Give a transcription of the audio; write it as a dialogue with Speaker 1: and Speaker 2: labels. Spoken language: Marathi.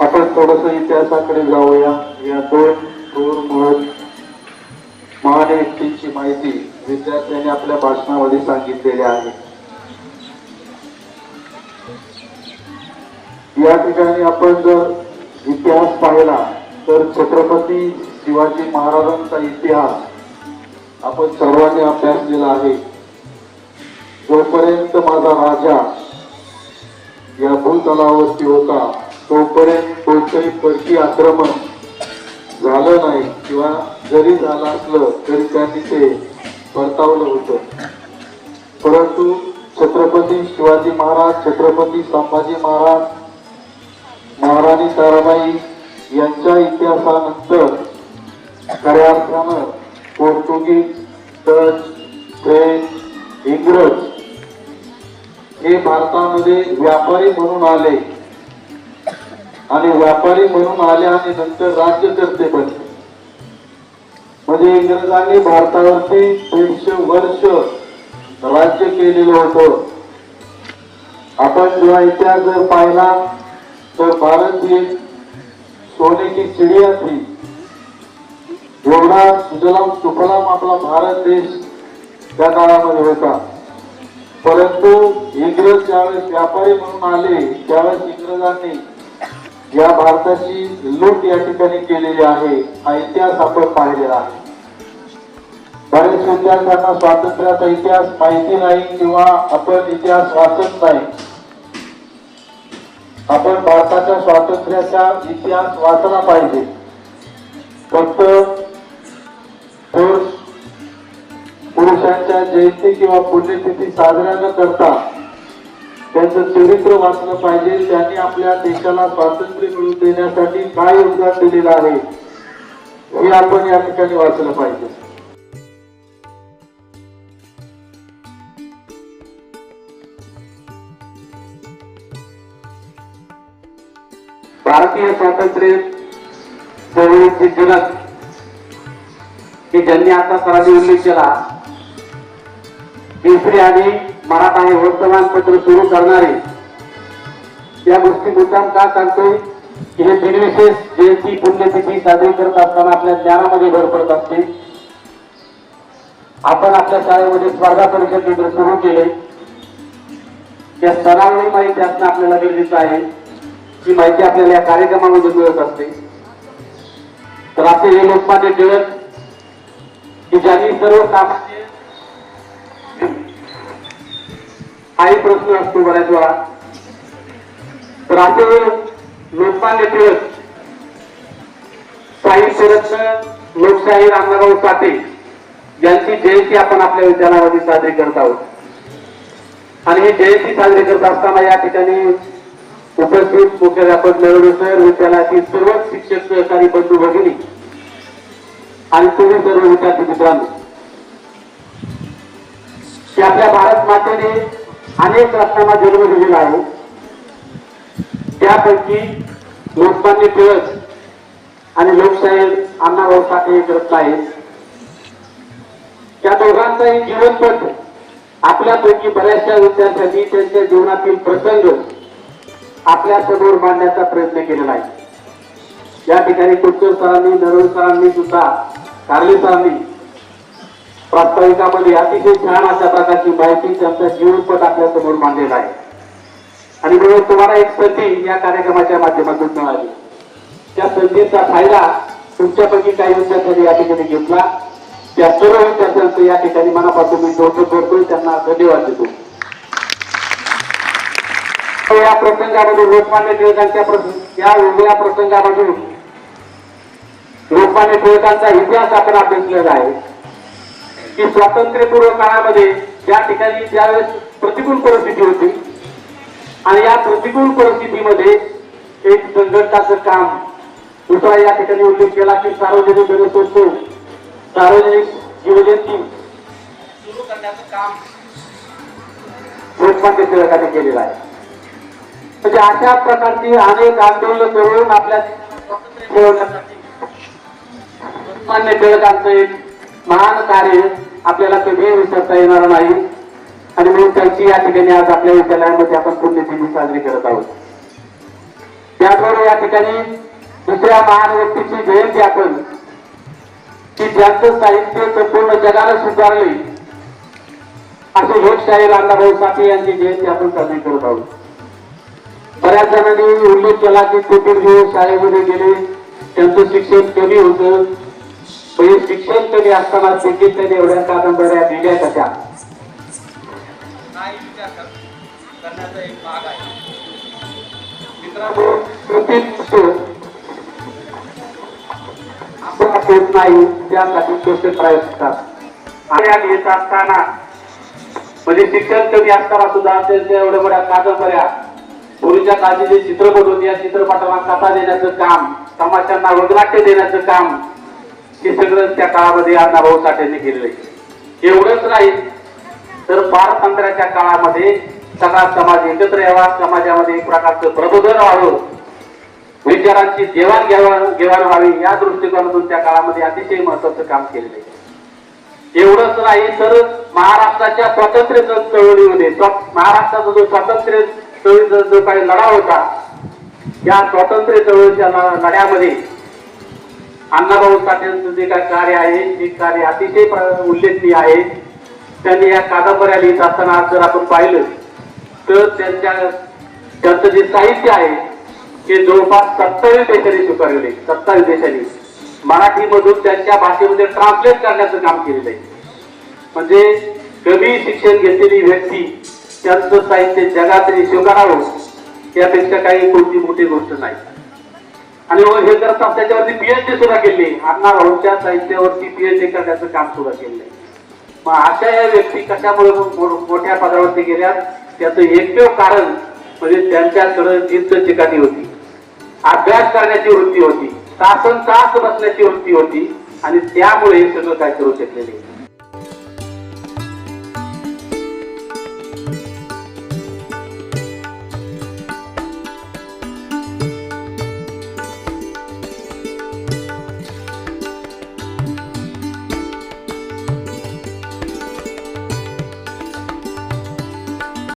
Speaker 1: आपण थोडस इतिहासाकडे जाऊया. या दोन थोर महत् महान व्यक्तींची माहिती विद्यार्थ्यांनी आपल्या भाषणामध्ये सांगितलेली आहे. या ठिकाणी आपण जर इतिहास पाहिला तर छत्रपती शिवाजी महाराजांचा इतिहास आपण सर्वांनी अभ्यासलेला आहे. जोपर्यंत माझा राजा या भूतलावरती होता तोपर्यंत कोणतंही परकी आक्रमण झालं नाही किंवा जरी झालं असलं तरी त्यांनी ते परतावलं होतं. परंतु छत्रपती शिवाजी महाराज छत्रपती संभाजी महाराज महाराणी ताराबाई यांच्या इतिहासानंतर खऱ्या अर्थानं पोर्तुगीज डच फ्रेंच इंग्रज हे भारतामध्ये व्यापारी म्हणून आले. आणि व्यापारी म्हणून आले आणि नंतर राज्यकर्ते बनले म्हणजे इंग्रजांनी भारतावरती दीडशे वर्ष राज्य केलेलं होतं. आपण जेव्हा इतिहास जर पाहिला तर भारत ही सोने की चिडिया थी. एवढा सुजलाम सुफलाम आपला भारत देश त्या काळामध्ये होता. परंतु इंग्रज ज्यावेळेस व्यापारी म्हणून आले त्यावेळेस इंग्रजांनी ज्या भारताची लूट या ठिकाणी केलेली आहे हा इतिहास आपण पाहिलेला आहे. बरेच विद्यार्थ्यांना स्वातंत्र्याचा इतिहास माहिती नाही किंवा आपण इतिहास वाचत नाही. आपण भारताच्या स्वातंत्र्याचा इतिहास वाचला पाहिजे. फक्त पुरुषांच्या जयंती किंवा पुण्यतिथी साजऱ्या न करता त्यांचं चरित्र वाचलं पाहिजे. त्यांनी आपल्या देशाला स्वातंत्र्य मिळवून देण्यासाठी काय योगदान दिलेलं आहे हे आपण या ठिकाणी वाचलं पाहिजे.
Speaker 2: भारतीय स्वातंत्र्य चळवळीचे जनक की ज्यांनी आता सरांनी उल्लेख केला तिसरी आणि मराठा हे वर्तमानपत्र सुरू करणारे त्या गोष्टी मुद्दाम का सांगतोय की हे दिनविशेष जयंती पुण्यतिथी साजरी करत असताना आपल्या ज्ञानामध्ये भर पडत असते. आपण आपल्या शाळेमध्ये स्पर्धा परीक्षा केंद्र सुरू केले. त्या सणावळी माहिती असणं आपल्याला गरजेचं आहे. ही माहिती आपल्याला या कार्यक्रमामध्ये मिळत असते. तर असे हे लोकमान्य टिळक की ज्यांनी सर्व हाही प्रश्न असतो बऱ्याच वेळा. तर असे लोकमान्य टिळक साहित्यरत्न लोकशाही रामनाराव साठे यांची जयंती आपण आपल्या विद्यालयामध्ये साजरी करत आहोत. आणि ही जयंती साजरी करत असताना या ठिकाणी उपस्थित मुख्याध्यापक नरेंद्र सर विद्यालयातील सर्वच शिक्षक सहकारी बंधू भगिनी आणि तुम्ही सर्व विद्यार्थी मित्रांनो की आपल्या भारत मातेने अनेक रत्नांना जन्म दिलेला आहे. त्यापैकी लोकमान्य टिळक आणि लोकशाही अण्णाभाऊ साठे एक रत्न आहेत. त्या दोघांचाही जीवनपट आपल्यापैकी बऱ्याचशा विद्यार्थ्यांनी त्यांच्या जीवनातील प्रसंग आपल्यासमोर मांडण्याचा प्रयत्न केलेला आहे. या ठिकाणी कुलकर सरांनी नरवण सरांनी सुद्धा कार्ले सरांनी प्रास्ताविकामध्ये अतिशय छान अशा प्रकारची माहिती त्यांचा जीवनपट आपल्यासमोर मांडलेला आहे. आणि म्हणून तुम्हाला एक संधी या कार्यक्रमाच्या माध्यमातून मिळाली. त्या संधीचा फायदा तुमच्यापैकी काही विद्यार्थ्यांनी या ठिकाणी घेतला. त्या सर्व विद्यार्थ्यांचं या ठिकाणी मनापासून मी कौतुक करतो त्यांना धन्यवाद देतो. या प्रसंगामध्ये लोकमान्य टिळकांच्या या वेगळ्या प्रसंगामधून लोकमान्य टिळकांचा इतिहास आपण अभ्यासलेला आहे. की स्वातंत्र्यपूर्व काळामध्ये त्या ठिकाणी ज्यावेळेस प्रतिकूल परिस्थिती होती आणि या प्रतिकूल परिस्थितीमध्ये एक संघटनाचं काम दुसरा या ठिकाणी उल्लेख केला की सार्वजनिक गणेशोत्सव सार्वजनिक जीवजयंती सुरू करण्याचं काम लोकमान्य टिळकाने केलेलं आहे. म्हणजे अशा प्रकारची अनेक आंदोलन करून आपल्या मिळवण्यासाठी लोकमान्य टिळकांचं एक महान कार्य आपल्याला कधीही विसरता येणार नाही. आणि म्हणून त्यांची या ठिकाणी आज आपल्या विद्यालयामध्ये आपण पुण्यतिथी साजरी करत आहोत. त्याचबरोबर या ठिकाणी दुसऱ्या महान व्यक्तीची जयंती आपण की ज्यांचं साहित्य संपूर्ण जगाला स्वीकारले. असे लोकशाहीर अण्णाभाऊ साठे यांची जयंती आपण साजरी करत आहोत. बऱ्याच जणांनी उल्लेख केला की कुटीर शाळेमध्ये गेले त्यांचं शिक्षण कमी होतं. शिक्षण कमी असताना त्यांनी एवढ्या कादंबऱ्या लिहिल्या कशा
Speaker 3: करण्याचा एक भाग आहे.
Speaker 2: होत नाही त्यासाठी करायला असतात आणि या लिहित असताना म्हणजे शिक्षण कमी असताना सुद्धा त्यांच्या एवढ्या मोठ्या कादंबऱ्या. पूर्वीच्या काळचे जे चित्रपट होते या चित्रपटाला कथा देण्याचं काम तमाशांना वगनाट्य देण्याचं काम हे सगळं त्या काळामध्ये अण्णाभाऊ साठेंनी केलेलं आहे. एवढंच नाही तर पारतंत्र्याच्या काळामध्ये सगळा समाज एकत्र यावा समाजामध्ये एक प्रकारचं प्रबोधन व्हावं. विचारांची देवाणघेवाण घेवाण व्हावी या दृष्टिकोनातून त्या काळामध्ये अतिशय महत्वाचं काम केलेलं आहे. एवढंच नाही तर महाराष्ट्राच्या स्वातंत्र्य चळवळीमध्ये स्वा- महाराष्ट्राचा जो स्वातंत्र्य चळवळीचा जो काही लढा होता या स्वातंत्र्य चळवळीच्या लढ्यामध्ये अण्णाभाऊ साठेंचं जे काय कार्य आहे ते कार्य अतिशय उल्लेखनीय आहे. त्यांनी या कादंबऱ्या लिहित असताना आज जर आपण पाहिलं तर त्यांच्या त्यांचं जे साहित्य आहे ते जवळपास सत्तावीस देशांनी स्वीकारले सत्तावीस देशांनी. मराठीमधून त्यांच्या भाषेमध्ये ट्रान्सलेट करण्याचं काम केलेलं आहे. म्हणजे कमी शिक्षण घेतलेली व्यक्ती त्यांचं साहित्य जगातही स्वीकारावं यापेक्षा काही कोणती मोठी गोष्ट नाही. आणि व हे करत त्याच्यावरती पीएचडी सुद्धा केली अण्णा भाऊच्या साहित्यावरती पीएचडी करण्याचं काम सुद्धा केलंय मग अशा या व्यक्ती कशामुळे मोठ्या पदावरती गेल्या त्याचं एकमेव कारण म्हणजे त्यांच्याकडे जिद्द चिकाटी होती. अभ्यास करण्याची वृत्ती होती. तासन तास बसण्याची वृत्ती होती. आणि त्यामुळे हे सगळं काय करू शकलेले